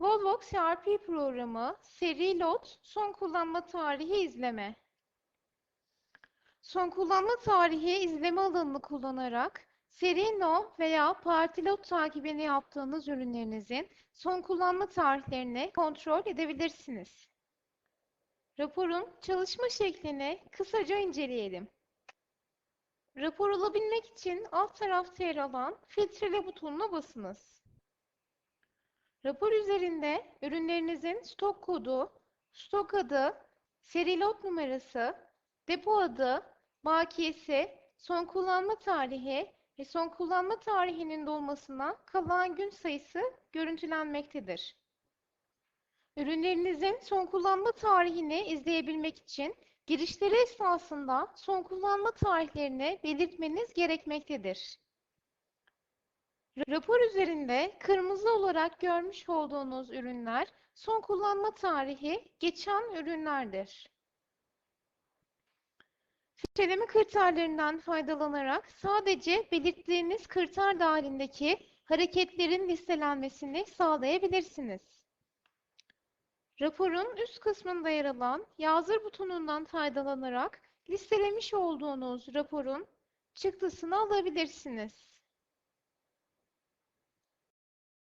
Volvox ERP programı, seri lot, son kullanma tarihi izleme. Son kullanma tarihi izleme alanını kullanarak seri no veya parti lot takibini yaptığınız ürünlerinizin son kullanma tarihlerini kontrol edebilirsiniz. Raporun çalışma şeklini kısaca inceleyelim. Rapor alabilmek için alt tarafta yer alan filtrele butonuna basınız. Rapor üzerinde ürünlerinizin stok kodu, stok adı, seri lot numarası, depo adı, bakiyesi, son kullanma tarihi ve son kullanma tarihinin dolmasına kalan gün sayısı görüntülenmektedir. Ürünlerinizin son kullanma tarihini izleyebilmek için girişleri esnasında son kullanma tarihlerini belirtmeniz gerekmektedir. Rapor üzerinde kırmızı olarak görmüş olduğunuz ürünler son kullanma tarihi geçen ürünlerdir. Filtreleme kriterlerinden faydalanarak sadece belirttiğiniz kriter dahilindeki hareketlerin listelenmesini sağlayabilirsiniz. Raporun üst kısmında yer alan yazdır butonundan faydalanarak listelemiş olduğunuz raporun çıktısını alabilirsiniz.